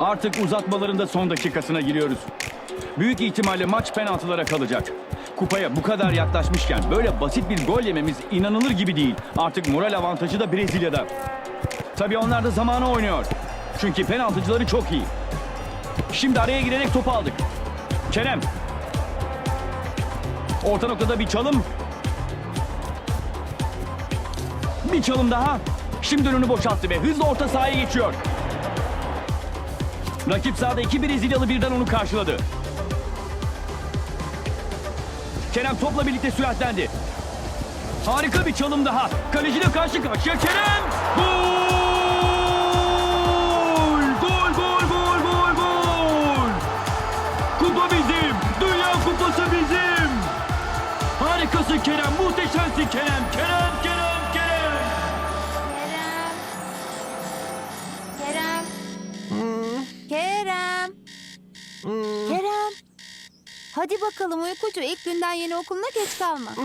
Artık uzatmalarında son dakikasına giriyoruz. Büyük ihtimalle maç penaltılara kalacak. Kupaya bu kadar yaklaşmışken böyle basit bir gol yememiz inanılır gibi değil. Artık moral avantajı da Brezilya'da. Tabii onlar da zamana oynuyor. Çünkü penaltıcıları çok iyi. Şimdi araya girerek topu aldık. Kerem. Orta noktada bir çalım. Bir çalım daha. Şimdi önünü boşalttı ve hızla orta sahaya geçiyor. Rakip sahada iki Brezilyalı birden onu karşıladı. Kerem topla birlikte süratlendi. Harika bir çalım daha. Kaleciyle karşı karşıya Kerem. Gol! Gol, gol, gol, gol, gol! Kupa bizim. Dünya kupası bizim. Harikasın Kerem. Muhteşemsin Kerem, Kerem. Kerem. Hadi bakalım uykucu ilk günden yeni okuluna geç kalma.